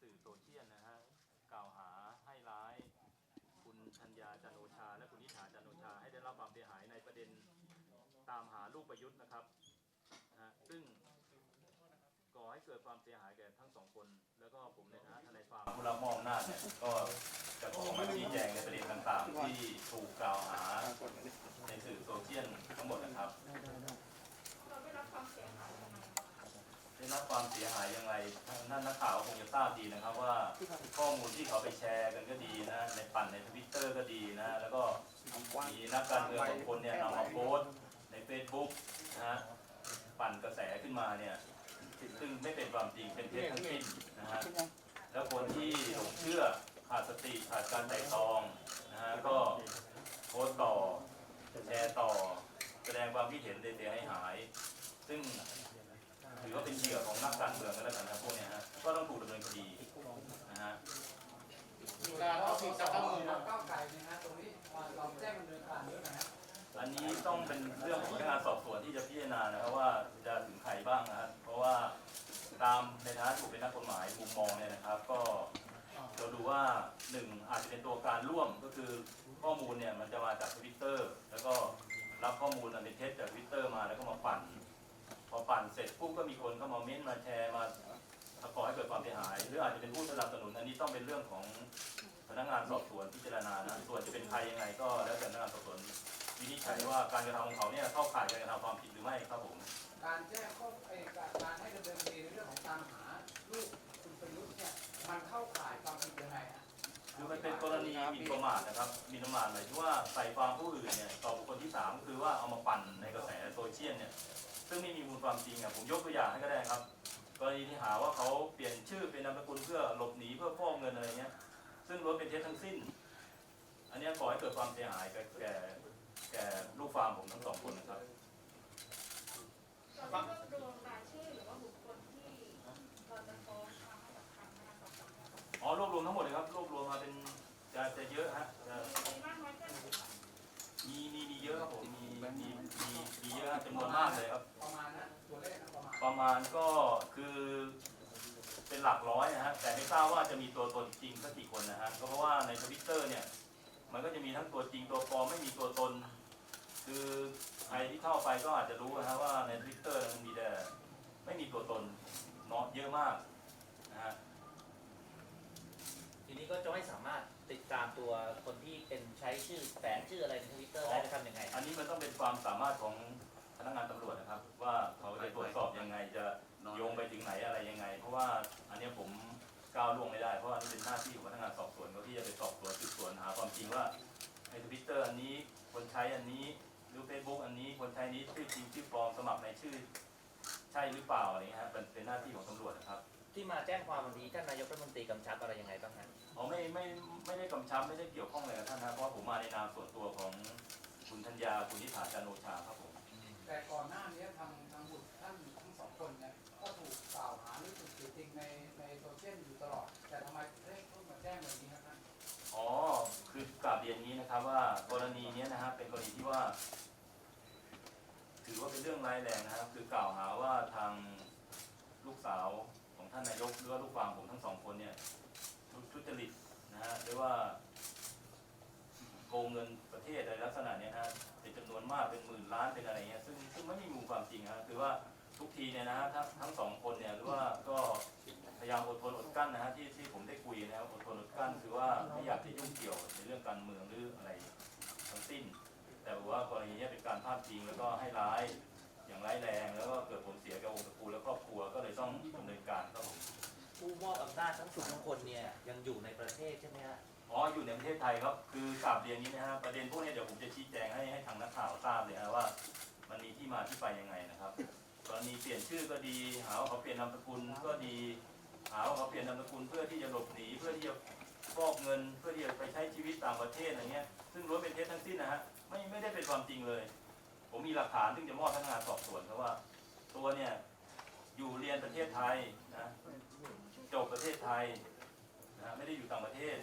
สื่อโซเชียลนะฮะกล่าวหาให้ร้ายคุณชัญญาจันโอชา และคุณนิษฐาจันโอชาให้ได้รับความเสียหายในประเด็นตามหาลูกประยุทธ์นะครับนะฮะซึ่งก่อให้เกิดความเสียหายแก่ทั้งสองคน แล้วก็ผมในฐานะทนายความผู้รับมอบอำนาจเนี่ยก็จะขอมาชี้แจงในประเด็นต่างๆ ที่ถูกกล่าวหาในสื่อโซเชียลทั้งหมดนะครับ ได้รับความเสียหายยังไงท่านนักข่าวคงจะทราบดีนะครับ ว่าข้อมูลที่เขาไปแชร์กันก็ดีนะ ในปั่นในทวิตเตอร์ก็ดีนะ แล้วก็มีนักการเมืองบางคนเนี่ยนำมาโพสต์ใน Facebook นะฮะปั่นกระแสขึ้นมาเนี่ย ซึ่งไม่เป็นความจริงเป็นเท็จทั้งสิ้นนะฮะแล้วคนที่หลงเชื่อขาดสติขาดการไต่ตองนะฮะก็โพสต์ต่อแชร์ต่อ แสดงความคิดเห็นเสียหายหายซึ่ง ถือว่าเป็นเหยื่อของนักการเมืองกันแล้วกันนะพวกเนี้ยฮะก็ต้องถูกดำเนินคดี หมิ่นนะครับมินประมาทหมายถึงว่าใส่ความผู้อื่นเนี่ยต่อบุคคลที่สามคือว่าเอามาปั่นในกระแสโซเชียลเนี่ยซึ่งไม่มีมูลความจริงอะผมยกตัวอย่างให้ก็ได้ครับกรณีที่หาว่าเขาเปลี่ยนชื่อเป็นนามสกุลเพื่อหลบหนีเพื่อฟอกเงินอะไรเงี้ย ซึ่งล้วนเป็นเท็จทั้งสิ้น อันนี้ก่อให้เกิดความเสียหายแก่แก่ลูกฟาร์มผมทั้งสองคนนะครับ จะจะเยอะฮะจะมีมากน้อยแค่ไหนคะมีมีมีเยอะครับผมมีมีมีมีเยอะจำนวนมากเลยครับ ประมาณนะตัวเลขนะประมาณประมาณก็คือเป็นหลักร้อยนะฮะแต่ไม่ทราบว่าจะมีตัวตนจริงสักกี่คนนะฮะก็เพราะว่าในทวิตเตอร์เนี่ย มันก็จะมีทั้งตัวจริงตัวปลอมไม่มีตัวตน คือใครที่เข้าไปก็อาจจะรู้นะฮะว่าในทวิตเตอร์มันมีแต่ไม่มีตัวตนเนาะเยอะมากนะฮะทีนี้ก็จะไม่สามารถ ติดตามตัวคนที่เป็นใช้ชื่อแฝงชื่ออะไรในทวิตเตอร์ได้จะทำยังไงอันนี้มันต้องเป็นความสามารถของพนักงานตำรวจนะครับ ว่าเขาจะตรวจสอบยังไงจะโยงไปถึงไหนอะไรยังไง เพราะว่าอันนี้ผมก้าวล่วงไม่ได้เพราะว่านี่เป็นหน้าที่ของพนักงานสอบสวนเขาที่จะไปสอบสวนสืบสวนหาความจริงว่าในทวิตเตอร์อันนี้คนใช้อันนี้หรือเฟซบุ๊กอันนี้คนใช้นี้ชื่อจริงชื่อปลอมสมัครในชื่อ ใช่หรือเปล่าอะไรเงี้ยฮะเป็นเป็นหน้าที่ของตำรวจนะครับ ที่มาแจ้งความวันนี้ท่านนายกรัฐมนตรีกำชับอะไรยังไงบ้างฮะอ๋อไม่ไม่ไม่ได้กำชับไม่ได้เกี่ยวข้องอะไรกับท่านนะเพราะว่าผมมาในนามส่วนตัวของคุณธัญญาคุณนิษฐาจันโอชาครับผมแต่ก่อนหน้านี้ทางทางบุตรท่านทั้งสองคนเนี่ยก็ถูกกล่าวหาหรือถูกติดติงในในโซเชียลอยู่ตลอด แต่ทำไมเร่งเพิ่งมาแจ้งแบบนี้ครับท่านอ๋อคือกราบเรียนนี้นะครับว่ากรณีเนี้ยนะฮะเป็นกรณีที่ว่า ถือว่าเป็นเรื่องร้ายแรงนะครับคือกล่าวหาว่าทางลูกสาวของ ท่านนายกหรือว่าลูกความผมทั้งสองคนเนี่ยทุจริตนะฮะหรือว่าโกงเงินประเทศอะไรลักษณะเนี้ยฮะเป็นจำนวนมากเป็นหมื่นล้านเป็นอะไรเงี้ยซึ่งซึ่งไม่มีมูลความจริงนะคือว่าทุกทีเนี่ยนะฮะทั้งทั้งสองคนเนี่ยหรือว่าก็พยายามอดทนอดกั้นนะฮะที่ที่ผมได้คุยนะครับอดทนอดกั้นคือว่าไม่อยากจะยุ่งเกี่ยวในเรื่องการเมืองหรืออะไรทั้งสิ้น แต่ว่ากรณีเนี้ยเป็นการพลาดพิงแล้วก็ให้ร้ายอย่างร้ายแรง แล้วก็เกิดผลเสียกับวงตระกูลและค ผู้มอบอำนาจทั้งสองคนเนี่ยยังอยู่ในประเทศใช่ไหมฮะอ๋ออยู่ในประเทศไทยครับคือกราบเรียนนี้นะฮะประเด็นพวกนี้เดี๋ยวผมจะชี้แจงให้ให้ทางนักข่าวทราบเลยนะว่า มันมีที่มาที่ไปยังไงนะครับกรณีเปลี่ยนชื่อก็ดีหาว่าเขาเปลี่ยนนามสกุลก็ดีหาว่าเขาเปลี่ยนนามสกุลเพื่อที่จะหลบหนีเพื่อที่จะฟอกเงิน เพื่อที่จะไปใช้ชีวิตต่างประเทศอะไรเงี้ยซึ่งล้วนเป็นเท็จทั้งสิ้นนะฮะไม่ไม่ได้เป็นความจริงเลย ผมมีหลักฐานซึ่งจะมอบพนักงานสอบสวนเพราะว่า ตัวเนี่ยอยู่เรียนประเทศไทยนะ จบประเทศไทยนะฮะไม่ได้อยู่ต่างประเทศ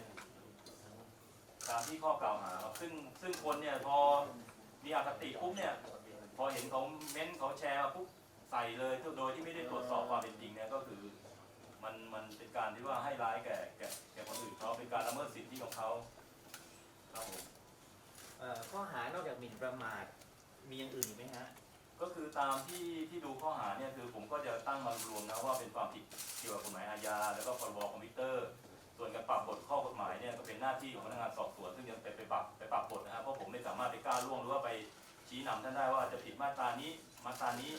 ตามที่ข้อกล่าวหาครับซึ่งซึ่งคนเนี่ยพอมีอคติปุ๊บเนี่ย พอเห็นเขาเม้นต์เขาแชร์ปุ๊บใส่เลยโดยที่ไม่ได้ตรวจสอบความเป็นจริงเนี่ยก็คือมันมันเป็นการที่ว่าให้ร้ายแก่แก่แก่คนอื่นเขาเป็นการละเมิดสิทธิของเขาครับผมข้อหานอกจากหมิ่นประมาทมีอย่างอื่นอีกไหมฮะ ก็คือตามที่ที่ดูข้อหาเนี่ยคือผมก็จะตั้งมารวมนะว่าเป็นความผิดเกี่ยวกับกฎหมายอาญาแล้วก็พรบคอมพิวเตอร์ ส่วนการปรับบทข้อกฎหมายเนี่ยก็เป็นหน้าที่ของพนักงานสอบสวนซึ่งจะไปไปปรับไปปรับบทนะครับเพราะผมไม่สามารถไปกล้าล่วงหรือว่าไปชี้นำท่านได้ว่าจะผิดมาตรานี้มาตรานี้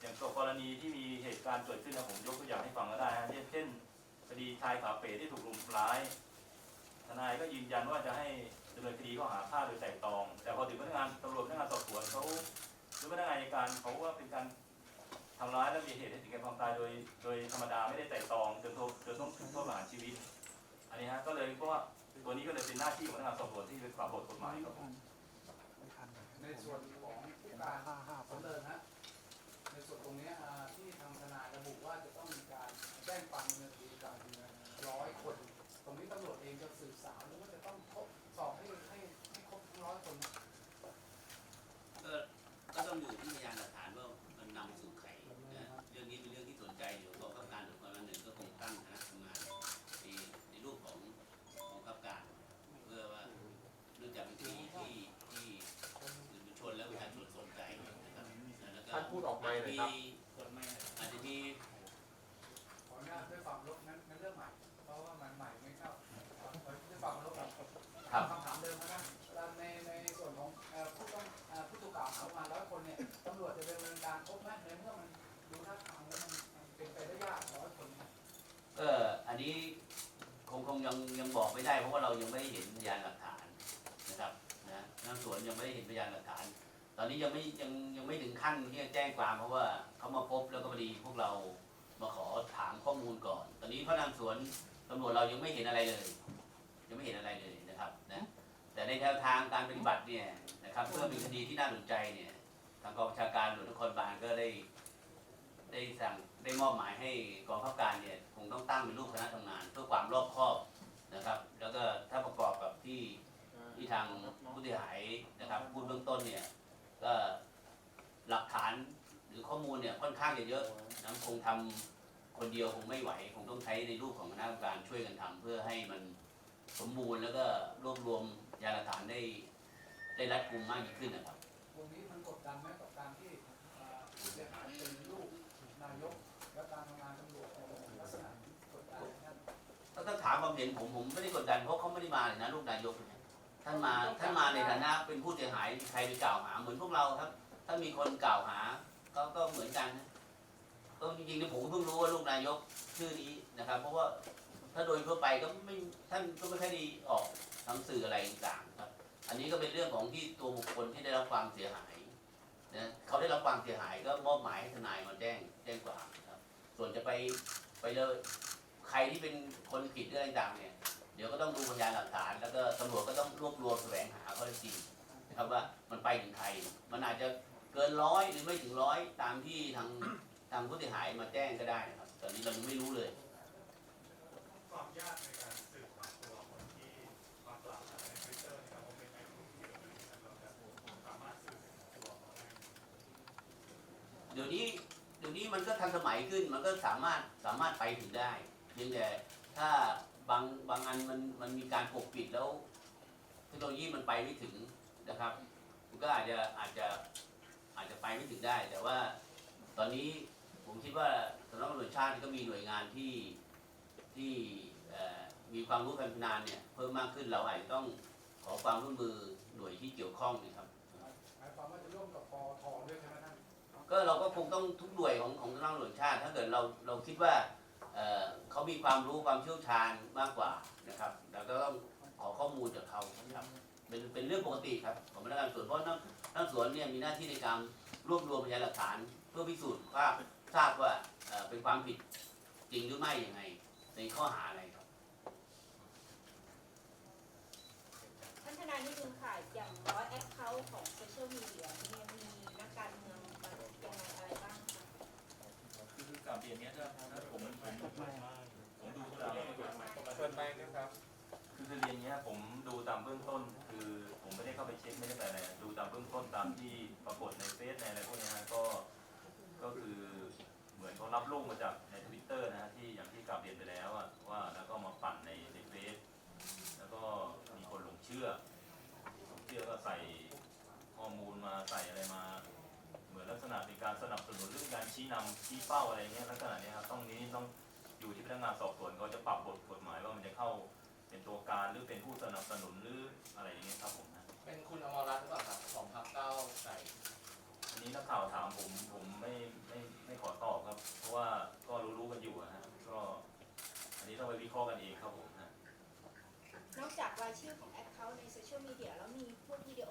อย่างกรณีที่มีเหตุการณ์เกิดขึ้นนะผมยกตัวอย่างให้ฟังก็ได้นะเช่นคดีชายขาเป๋ที่ถูกรุมร้ายทนายก็ยืนยันว่าจะให้ดำเนินคดีข้อหาฆ่าโดยไตร่ตอง แต่พอถึงพนักงานตำรวจพนักงานสอบสวนเขา รือพนักงานอัยการเขาว่าเป็นการทำร้ายและมีเหตุให้ถึงแก่ความตายโดยโดยธรรมดาไม่ได้ไตร่ตรองจนโทษจนต้องถึงโทษประหารชีวิต อันนี้ฮะก็เลยเพราะว่าตัวนี้ก็เลยเป็นหน้าที่ของพนักงานสอบสวนที่ไปปรับบทกฎหมายครับผมในส่วนของผู้การสำเริญฮะ พูดออกไปเลยครับอาจจะมีขออนุญาตด้วยความลบนั้นนั้นเรื่องใหม่ เพราะว่ามันใหม่ไม่เข้าขอด้วยความลบครับครับคำถามเดิมนะแล้วในในส่วนของเอ่อผู้ต้องเอ่อผู้ถูกกล่าวหาประมาณร้อยคนเนี่ยตำรวจจะดำเนินการครบไหมในเมื่อมันดูท่าทางแล้วมันมันเป็นไปได้ยากร้อยคนเนี่ยก็อันนี้คงคงยังยังบอกไม่ได้ เพราะว่าเรายังไม่ได้เห็นพยานหลักฐานนะครับนะทางสวนยังไม่ได้เห็นพยานหลักฐาน ตอนนี้ยังไม่ยังยังไม่ถึงขั้นที่จะแจ้งความเพราะว่าเขามาพบแล้วก็พอดีพวกเรามาขอถามข้อมูลก่อน ตอนนี้พนักงานสวนตำรวจเรายังไม่เห็นอะไรเลย ยังไม่เห็นอะไรเลยนะครับนะแต่ในแนวทางการปฏิบัติเนี่ยนะครับเพื่อมีคดีที่น่าสนใจเนี่ยทางกองบัญชาการตำรวจนครบาลก็ได้ได้สั่งได้มอบหมายให้กองข้าการเนี่ยคงต้องตั้งเป็นรูปคณะทำงาน เพื่อความรอบคอบนะครับ แล้วก็ถ้าประกอบกับที่ที่ทางผู้เสียหายนะครับพูดเบื้องต้นเนี่ย ก็หลักฐานหรือข้อมูลเนี่ยค่อนข้างจะเยอะนะคงทำคนเดียวคงไม่ไหวคงต้องใช้ในรูปของคณะกรรมการช่วยกันทำเพื่อให้มันสมบูรณ์แล้วก็รวบรวมพยานหลักฐานได้ ได้รัดกุมมากยิ่งขึ้นนะครับตรงนี้มันกดดันไหมกับการที่เอ่อผู้เสียหายเป็นลูกนายกและการทำงานตำรวจในลักษณะนี้กดดันไหมครับถ้าถ้าถามความเห็นผมผมไม่ได้กดดันเพราะเขาไม่ได้มาเลยนะลูกนายกเนี่ย ท่านมาท่านมาในฐานะเป็นผู้เสียหายใครไปกล่าวหา เหมือนพวกเราครับ ถ้ามีคนกล่าวหา ก็ก็เหมือนกันนะก็จริงๆเนี่ยผมเพิ่งรู้ว่าลูกนายกชื่อนี้นะครับ เพราะว่าถ้าโดยทั่วไปก็ไม่ท่านก็ไม่ค่อยไดีออกหนังสื่ออะไรต่างๆครับ อันนี้ก็เป็นเรื่องของที่ตัวบุคคลที่ได้รับความเสียหายนะเขาได้รับความเสียหายก็มอบหมายให้ทนายมาแจ้งแจ้งความครับ ส่วนจะไปไปเลยใครที่เป็นคนผิดเรื่องต่างๆเนี่ย เดี๋ยวก็ต้องดูพยานหลักฐาน แล้วก็ตำรวจก็ต้องรวบรวมแสวงหาข้อเท็จจริงนะครับว่ามันไปถึงใคร มันอาจจะเกินร้อยหรือไม่ถึงร้อยตามที่ทางทางผู้เสียหายมาแจ้งก็ได้นะครับ ตอนนี้เรายังไม่รู้เลย ความยากในการสืบหาตัวคนที่มากล่าวหาในทวิตเตอร์นะครับว่าเป็นไอ้ผู้ที่เราเราจะสามารถสืบตัวเขาได้เดี๋ยวนี้เดี๋ยวนี้มันก็ทันสมัยขึ้นมันก็สามารถสามารถไปถึงได้เพียงแต่ถ้า บางบางอันมันมันมีการปกปิดแล้วเทคโนโลยีมันไปไม่ถึงนะครับมันก็อาจจะอาจจะอาจจะไปไม่ถึงได้ แต่ว่าตอนนี้ผมคิดว่าสำนักงานตำรวจชาติก็มีหน่วยงานที่ที่เอ่อมีความรู้การพนันเนี่ยเพิ่มมากขึ้นเราอาจจะต้องขอความร่วมมือหน่วยที่เกี่ยวข้องนะครับหมายความว่าจะร่วมกับปอทด้วยใช่ไหมท่านก็เราก็คงต้องทุกหน่วยของของสำนักงานตำรวจแห่งชาติ ถ้าเกิดเราเราคิดว่า เเขามีความรู้ความเชี่ยวชาญมากกว่านะครับเราก็ต้องขอข้อมูลจากเขาครับเป็นเป็นเรื่องปกติครับของพนักงานสวนเพราะนักนักสวนเนี่ยมีหน้าที่ในการรวบรวมพยานหลักฐาน เพื่อพิสูจน์ว่าทราบว่าเเป็นความผิดจริงหรือไม่ยังไง ในข้อหาอะไร เรียนเนี้ยถ้าผมผมดูตามเกินไปนะครับคือเรียนเนี้ยผมดูตามเบื้องต้น คือผมไม่ได้เข้าไปเช็คไม่ได้ไปอะไรดูตามเบื้องต้นตามที่ปรากฏในเฟซในอะไรพวกนี้ฮะก็ก็คือเหมือนเขารับลูกมาจากในทวิตเตอร์นะฮะที่อย่างที่กลับเรียนไปแล้วอะว่าแล้วก็มาปั่นในในเฟซแล้วก็มีคนหลงเชื่อเชื่อก็ใส่ข้อมูลมาใส่อะไรมา นำชี้เป้าอะไรเงี้ยลักษณะเนี้ยครับต้องนี้ต้องอยู่ที่พนักงานสอบสวนเขาจะปรับบทกฎหมายว่ามันจะเข้าเป็นตัวการหรือเป็นผู้สนับสนุนหรืออะไรอย่างเงี้ยครับผมนะเป็นคุณอมรรัตน์หรือเปล่าครับของพรรคก้าวไก่อันนี้นักข่าวถามผมผมไม่ไม่ไม่ขอตอบครับ เพราะว่าก็รู้ๆกันอยู่อะฮะก็อันนี้ต้องไปวิเคราะห์กันเองครับผมนะ นอกจากรายชื่อของแอคเคาท์ในโซเชียลมีเดียแล้วมีพวกวิดีโอ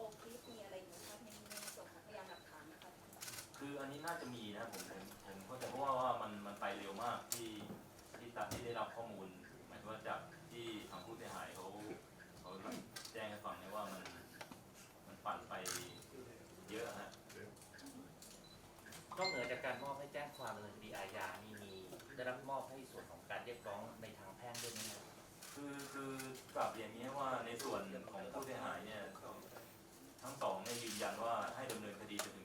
คืออันนี้น่าจะมีนะผมผมผมเข้าใจเพราะว่าว่ามันมันไปเร็วมากที่ที่ตัดที่ได้รับข้อมูลหมายถึงว่าจากที่ทางผู้เสียหายเขาเขาแจ้งให้ฟังเนี่ยว่ามันมันปั่นไปเยอะฮะนอกเหนือจากการมอบให้แจ้งความดำเนินคดีอาญานี่มีได้รับมอบให้ส่วนของการเรียกร้องในทางแพ่งด้วยไหมครับคือคือกลับเรียนอย่างนี้ว่าในส่วนของผู้เสียหายเนี่ยทั้งสองเนี่ยยืนยันว่าให้ดำเนินคดีจนถึง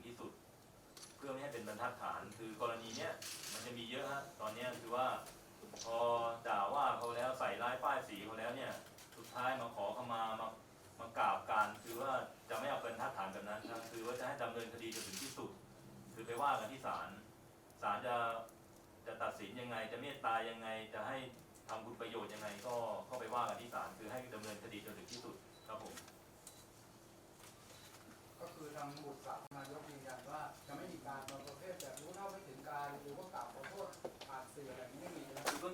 ที่สุด เพื่อไม่ให้เป็นบรรทัดฐานคือกรณีเนี้ยมันจะมีเยอะฮะตอนเนี้ยคือว่า พอด่าว่าเขาแล้วใส่ร้ายป้ายสีเขาแล้วเนี่ยสุดท้ายมาขอเข้ามามามากราบการคือว่าจะไม่เอาเป็นทัดฐานแบบนั้นครับคือว่าจะให้ดำเนินคดีจนถึงที่สุด คือไปว่ากันที่ศาลศาลจะจะตัดสินยังไง จะเมตตายังไง จะให้ทำคุณประโยชน์ยังไง ก็ก็ไปว่ากันที่ศาลคือให้ดำเนินคดีจนถึงที่สุดครับผมก็คือทางบุตรสาว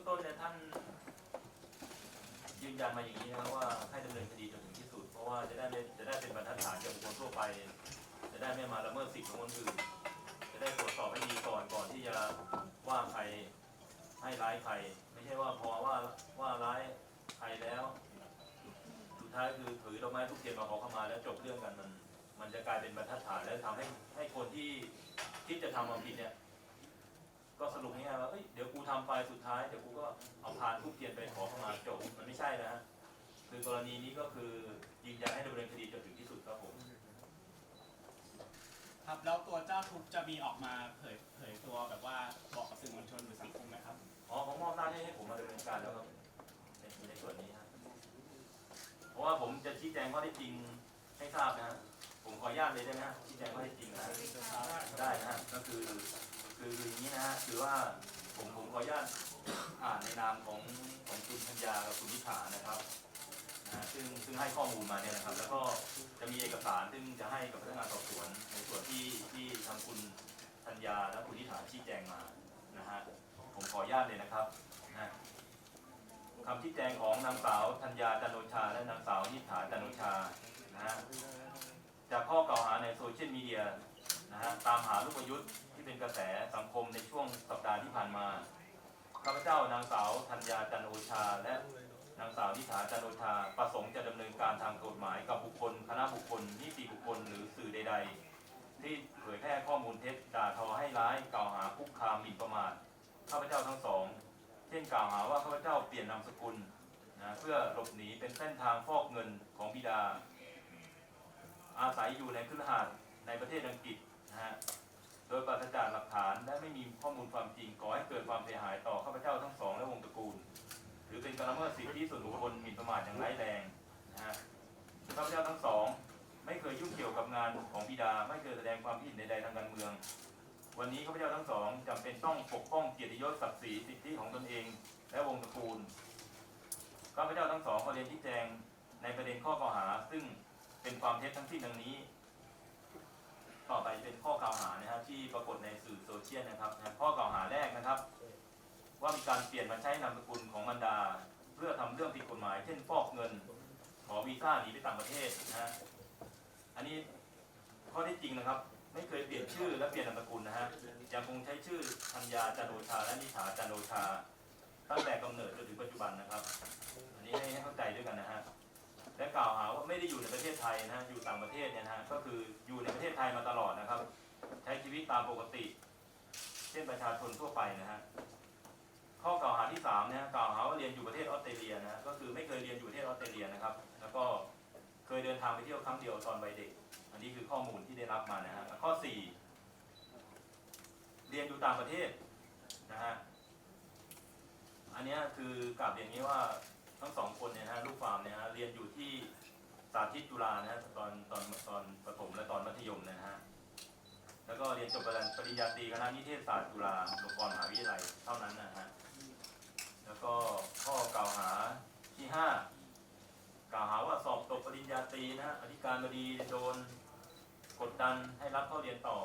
ต้นเนี่ยท่านยืนยันมาอย่างนี้นะครับว่าให้ดำเนินคดีจนถึงที่สุด เพราะว่าจะได้ไม่จะได้เป็นบรรทัดฐานแก่บุคคลทั่วไป จะได้ไม่มาละเมิดสิทธิของคนอื่น จะได้ตรวจสอบให้ดีก่อนก่อนที่จะว่าใครให้ร้ายใคร ไม่ใช่ว่าพอว่าว่าร้ายใครแล้ว สุดท้ายคือถือดอกไม้ทุกเทียนมาขอเข้ามาแล้วจบเรื่องกันมัน มันจะกลายเป็นบรรทัดฐานแล้วทำให้ให้คนที่คิดจะทำความผิดเนี่ย ก็สรุปง่ายๆว่าเอ้ยเดี๋ยวกูทำไปสุดท้ายเดี๋ยวกูก็เอาพานทุกเทียนไปขอเข้ามาจบมันไม่ใช่นะฮะคือกรณีนี้ก็คือยืนยันให้ดำเนินคดีจนถึงที่สุดครับผมครับแล้วตัวเจ้าทุกข์จะมีออกมาเผยเผยตัวแบบว่าบอกกับสื่อมวลชนหรือสังคมไหมครับอ๋อเขามอบหน้าที่ให้ผมมาดำเนินการแล้วครับในในส่วนนี้ฮะเพราะว่าผมจะชี้แจงข้อเท็จจริงให้ทราบนะฮะผมขออนุญาตเลยได้ไหมฮะชี้แจงข้อเท็จจริงนะฮะได้นะฮะก็คือ คืออย่างนี้นะฮะคือว่าผมผมขออนุญาตอ่านในนามของของคุณธัญญากับคุณนิถานะครับนะซึ่งซึ่งให้ข้อมูลมาเนี่ยนะครับ แล้วก็จะมีเอกสารซึ่งจะให้กับพนักงานสอบสวนในส่วนที่ที่ทางคุณธัญญาและคุณนิถาชี้แจงมานะฮะผมขออนุญาตเลยนะครับนะคำชี้แจงของนางสาวธัญญาจันโอชา และนางสาวนิถาจันโอชานะฮะจากข้อกล่าวหาในโซเชียลมีเดียนะฮะตามหาลูกประยุทธ์ เป็นกระแสสังคมในช่วงสัปดาห์ที่ผ่านมา ข้าพเจ้านางสาวธัญญาจันโอชา และนางสาวนิถาจันโอชา ประสงค์จะดำเนินการทางกฎหมายกับบุคคล คณะบุคคล นิติบุคคล หรือสื่อใด ๆ ที่เผยแพร่ข้อมูลเท็จ ด่าทอให้ร้าย กล่าวหาคุกคามหมิ่นประมาท ข้าพเจ้าทั้งสอง เช่นกล่าวหาว่าข้าพเจ้าเปลี่ยนนามสกุลนะเพื่อหลบหนีเป็นเส้นทางฟอกเงินของบิดา อาศัยอยู่ในคฤหาสน์ในประเทศอังกฤษนะฮะ โดยปราศจากหลักฐานและไม่มีข้อมูลความจริงก่อให้เกิดความเสียหายต่อข้าพเจ้าทั้งสองและวงตระกูล หรือเป็นการละเมิดสิทธิส่วนบุคคลหมิ่นประมาทอย่างร้ายแรงนะฮะข้าพเจ้าทั้งสองไม่เคยยุ่งเกี่ยวกับงานของบิดาไม่เคยแสดงความคิดเห็นใดๆทางการเมือง วันนี้ข้าพเจ้าทั้งสองจำเป็นต้องปกป้องเกียรติยศศักดิ์ศรีสิทธิของตนเอง และวงตระกูลข้าพเจ้าทั้งสองขอเรียนชี้แจงในประเด็นข้อกล่าวหา ซึ่งเป็นความเท็จทั้งสิ้นดังนี้ ต่อไปเป็นข้อกล่าวหานะครับที่ปรากฏในสื่อโซเชียลนะครับนะข้อกล่าวหาแรกนะครับ ว่ามีการเปลี่ยนมาใช้นามสกุลของบรรดา เพื่อทำเรื่องผิดกฎหมาย เช่นฟอกเงิน ขอวีซ่าหนีไปต่างประเทศนะฮะอันนี้ข้อที่จริงนะครับ ไม่เคยเปลี่ยนชื่อและเปลี่ยนนามสกุลนะฮะยังคงใช้ชื่อธัญญาจันโอชาและนิถาจันโอชาตั้งแต่กำเนิดจนถึงปัจจุบันนะครับ อันนี้ให้เข้าใจด้วยกันนะฮะ และกล่าวหาว่าไม่ได้อยู่ในประเทศไทยนะฮะอยู่ต่างประเทศเนี่ยนะฮะก็คืออยู่ในประเทศไทยมาตลอดนะครับ ใช้ชีวิตตามปกติ เช่นประชาชนทั่วไปนะฮะข้อกล่าวหาที่สามเนี่ยกล่าวหาว่าเรียนอยู่ประเทศออสเตรเลียนะฮะก็คือไม่เคยเรียนอยู่ประเทศออสเตรเลียนะครับ แล้วก็เคยเดินทางไปเที่ยวครั้งเดียวตอนวัยเด็ก อันนี้คือข้อมูลที่ได้รับมานะฮะข้อสี่เรียนอยู่ต่างประเทศนะฮะอันเนี้ยคือกลับอย่างนี้ว่า ทั้งสองคนเนี่ยนะฮะลูกฟาร์มเนี่ยฮะเรียนอยู่ที่สาธิตจุฬานะฮะตอนตอนตอนประถมและตอนมัธยมนะฮะแล้วก็เรียนจบปริญญาตรีคณะนิเทศศาสตร์จุฬาลงกรณ์มหาวิทยาลัยเท่านั้นนะฮะแล้วก็ข้อกล่าวหาที่ห้ากล่าวหาว่าสอบตกปริญญาตรีนะฮะอธิการบดีโดนกดดันให้รับเข้าเรียนต่อ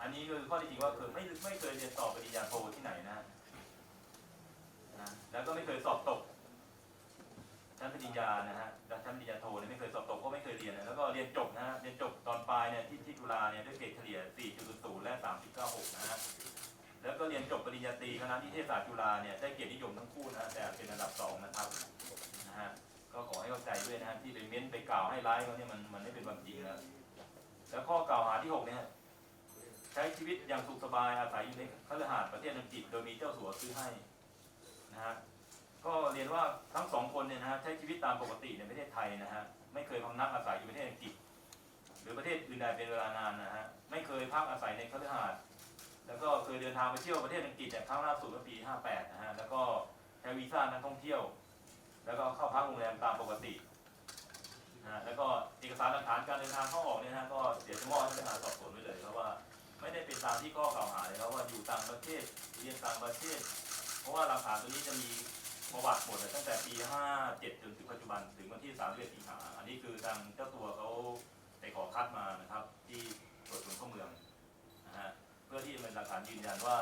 อันนี้คือข้อที่จริงว่าคือไม่ไม่เคยเรียนต่อปริญญาโทที่ไหนนะฮะนะแล้วก็ไม่เคยสอบตก ชั้นปริญญานะฮะชั้นปริญญาโทเนี่ยไม่เคยสอบตกเพราะไม่เคยเรียนนะแล้วก็เรียนจบนะฮะเรียนจบตอนปลายเนี่ยที่ที่จุฬาเนี่ยด้วยเกรดเฉลี่ย 4.0 และ 3.96 นะฮะแล้วก็เรียนจบปริญญาตรีคณะนิเทศศาสตร์จุฬาเนี่ยได้เกียรตินิยมทั้งคู่นะแต่เป็นอันดับสองนะครับนะฮะก็ขอให้เข้าใจด้วยนะฮะที่ไปเม้นไปกล่าวให้ร้ายเขาเนี่ยมันมันไม่เป็นความจริงแล้วแล้วข้อกล่าวหาที่หกเนี่ยใช้ชีวิตอย่างสุขสบายอาศัยอยู่ในคฤหาสน์ประเทศอังกฤษโดยมีเจ้าสัวซื้อให้นะฮะ ก็เรียนว่าทั้งสองคนเนี่ยนะฮะใช้ชีวิตตามปกติในประเทศไทยนะฮะไม่เคยพำนักอาศัยอยู่ประเทศอังกฤษหรือประเทศอื่นใดเป็นเวลานานนะฮะไม่เคยพักอาศัยในคฤหาสน์แล้วก็เคยเดินทางไปเที่ยวประเทศอังกฤษเนี่ยครั้งล่าสุดเมื่อปี 58 นะฮะแล้วก็ใช้วีซ่านักท่องเที่ยว แล้วก็เข้าพักโรงแรมตามปกตินะฮะแล้วก็เอกสารหลักฐานการเดินทางเข้าออกเนี่ยนะฮะก็เดี๋ยวจะมอบให้พนักงานสอบสวนไว้เลยเพราะว่าไม่ได้เป็นตามที่ข้อกล่าวหาเลยครับว่าอยู่ต่างประเทศเรียนต่างประเทศ เพราะว่าหลักฐานตัวนี้จะมี ประวัติหมดตั้งแต่ปี 57 จนถึงปัจจุบันถึงวันที่ 31 สิงหาอันนี้คือทางเจ้าตัวเขาไปขอคัดมานะครับ ที่ตรวจคนเข้าเมืองนะฮะเพื่อที่จะเป็นหลักฐานยืนยันว่า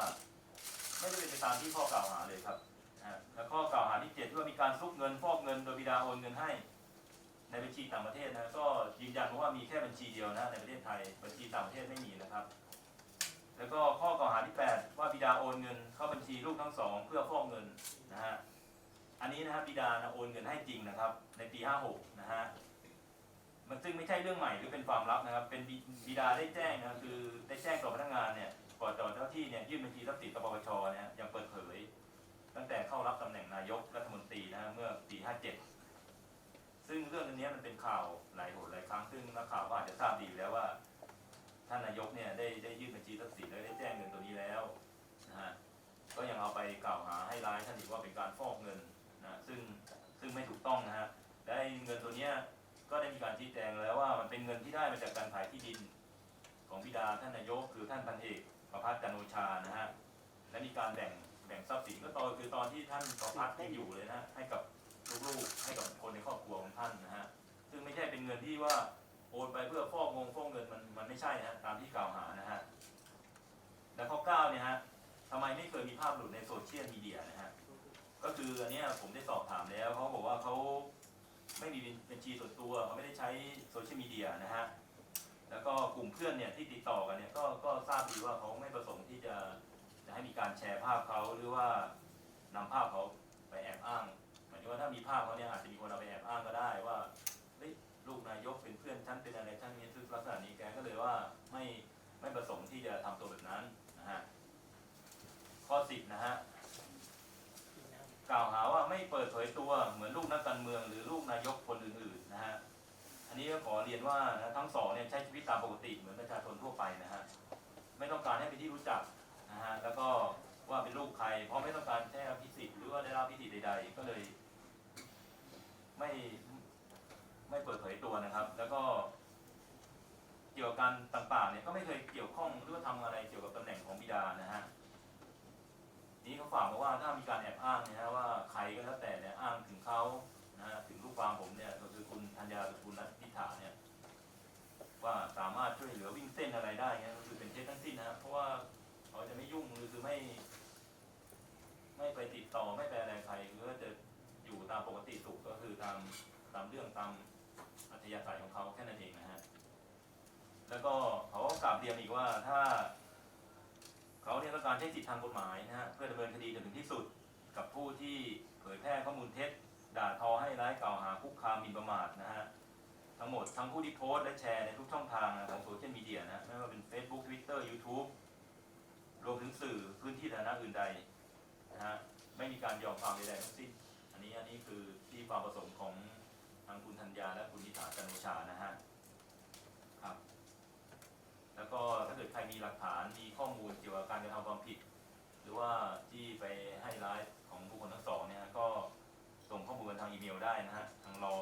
ไม่ได้เป็นไปตามที่ข้อกล่าวหาเลยครับนะฮะและข้อกล่าวหาที่เจ็ดที่ว่ามีการซุกเงินฟอกเงินโดยบิดาโอนเงินให้ ในบัญชีต่างประเทศนะก็ยืนยันว่ามีแค่บัญชีเดียวนะในประเทศไทยบัญชีต่างประเทศไม่มีนะครับแล้วก็ข้อกล่าวหาที่แปดว่าบิดาโอนเงินเข้าบัญชีลูกทั้งสองเพื่อฟอกเงินนะฮะ อันนี้นะครับบิดานะโอนเงินให้จริงนะครับ ในปี 56 นะฮะมันซึ่งไม่ใช่เรื่องใหม่หรือเป็นความลับนะครับ เป็นบิดาได้แจ้งนะครับคือได้แจ้งต่อพนักงานเนี่ยก่อนต่อเจ้าที่เนี่ยยื่นบัญชีทรัพย์สินกับปปชเนี่ยฮะยังเปิดเผย ตั้งแต่เข้ารับตำแหน่งนายกรัฐมนตรีนะฮะเมื่อปี 57 ซึ่งเรื่องอันนี้มันเป็นข่าวหลายหนหลายครั้งซึ่งนักข่าวก็อาจจะทราบดีแล้ว ดาท่านนายกคือท่านพันเอกประพัฒน์จันโอชานะฮะและมีการแบ่งแบ่งทรัพย์สินก็ตอนคือตอนที่ท่านประพัฒน์ยังอยู่เลยนะให้กับลูกๆให้กับคนในครอบครัวของท่านนะฮะซึ่งไม่ใช่เป็นเงินที่ว่าโอนไปเพื่อฟอกงงฟอกเงินมันมันไม่ใช่นะฮะตามที่กล่าวหานะฮะและข้อเก้าเนี่ยฮะทำไมไม่เคยมีภาพหลุดในโซเชียลมีเดียนะฮะก็คืออันนี้ผมได้สอบถามแล้วเขาบอกว่าเขาไม่มีบัญชีส่วนตัวเขาไม่ได้ใช้โซเชียลมีเดียนะฮะ แล้วก็กลุ่มเพื่อนเนี่ยที่ติดต่อกันเนี่ยก็ก็ทราบดีว่าเขาไม่ประสงค์ที่จะจะให้มีการแชร์ภาพเขาหรือว่านำภาพเขาไปแอบอ้างหมายถึงว่าถ้ามีภาพเขาเนี่ยอาจจะมีคนเอาไปแอบอ้างก็ได้ว่าเฮ้ยลูกนายกเป็นเพื่อนฉันเป็นอะไรฉันนี้ซึ่งลักษณะนี้แกก็เลยว่าไม่ไม่ประสงค์ที่จะทำตัวแบบนั้นนะฮะข้อสิบนะฮะกล่าวหาว่าไม่เปิดเผยตัวเหมือนลูกนักการเมือง หรือลูกนายกคนอื่นๆนะฮะ อันนี้ก็ขอเรียนว่านะทั้งสองเนี่ยใช้ชีวิตตามปกติเหมือนประชาชนทั่วไปนะฮะไม่ต้องการให้เป็นที่รู้จักนะฮะแล้วก็ว่าเป็นลูกใคร เพราะไม่ต้องการแค่อภิสิทธิ์หรือว่าได้รับอภิสิทธิ์ใด ๆ ก็เลย ไม่ไม่เปิดเผยตัวนะครับ แล้วก็เกี่ยวกับการต่างๆเนี่ยก็ไม่เคยเกี่ยวข้องหรือว่าทำอะไรเกี่ยวกับตำแหน่งของบิดานะฮะนี้เขาฝากมาว่าถ้ามีการแอบอ้างเนี่ยนะว่าใครก็แล้วแต่เนี่ยอ้างถึงเขานะฮะถึงลูกความผมเนี่ยก็คือคุณธัญญา ว่าสามารถช่วยเหลือวิ่งเต้นอะไรได้เงี้ยก็คือเป็นเท็จทั้งสิ้นนะเพราะว่าเขาจะไม่ยุ่งหรือคือไม่ ไม่ไปติดต่อไม่ไปอะไรใครหรือจะอยู่ตามปกติสุขก็คือตามตามเรื่องตามอัธยาศัยของเขาแค่นั้นเองนะฮะแล้วก็เขาก็กลับเรียนอีกว่าถ้า เขาเนี่ยต้องการใช้สิทธิทางกฎหมายนะฮะเพื่อดำเนินคดีจนถึงที่สุดกับผู้ที่เผยแพร่ข้อมูลเท็จด่าทอให้ร้ายกล่าวหาคุกคามหมิ่นประมาทนะฮะ ทั้งหมดทั้งผู้ที่โพสต์และแชร์ในทุกช่องทางของโซเชียลมีเดียนะไม่ว่าเป็น Facebook Twitter YouTube รวมถึงสื่อพื้นที่สาธารณะอื่นใดนะฮะไม่มีการยอมความใดๆทั้งสิ้นอันนี้อันนี้คือที่ความประสงค์ของทางคุณธัญญาและคุณนิถาจันโอชานะฮะครับแล้วก็ถ้าเกิดใครมีหลักฐานมีข้อมูลเกี่ยวกับการกระทำความผิด หรือว่าที่ไปให้ร้ายของบุคคลทั้งสองเนี่ยก็ส่งข้อมูลทางอีเมลได้นะฮะทางรอ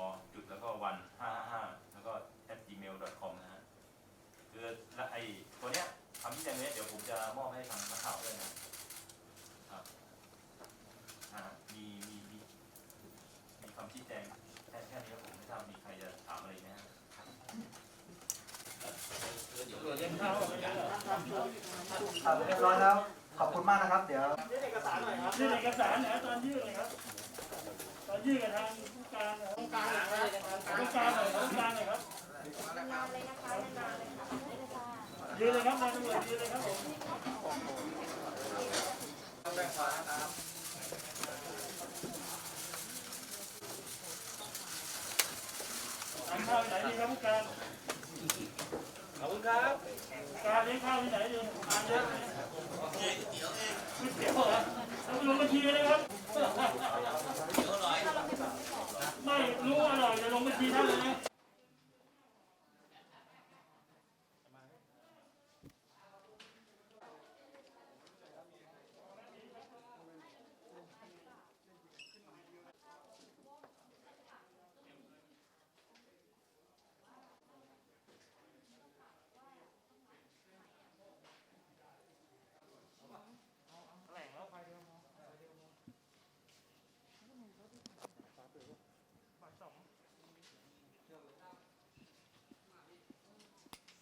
那哎 เลยครับนายตำรวจยืนเลยครับผมแจ้งควาครับทานข้าวที่ไหนดีครับผู้การขอบคุณครับการเลี้ยงข้าวที่ไหนดีทานเยอะไหมก๋วยเตี๋ยวเองก๋วยเตี๋ยวเหรอเอาไปลงบัญชีเลยครับ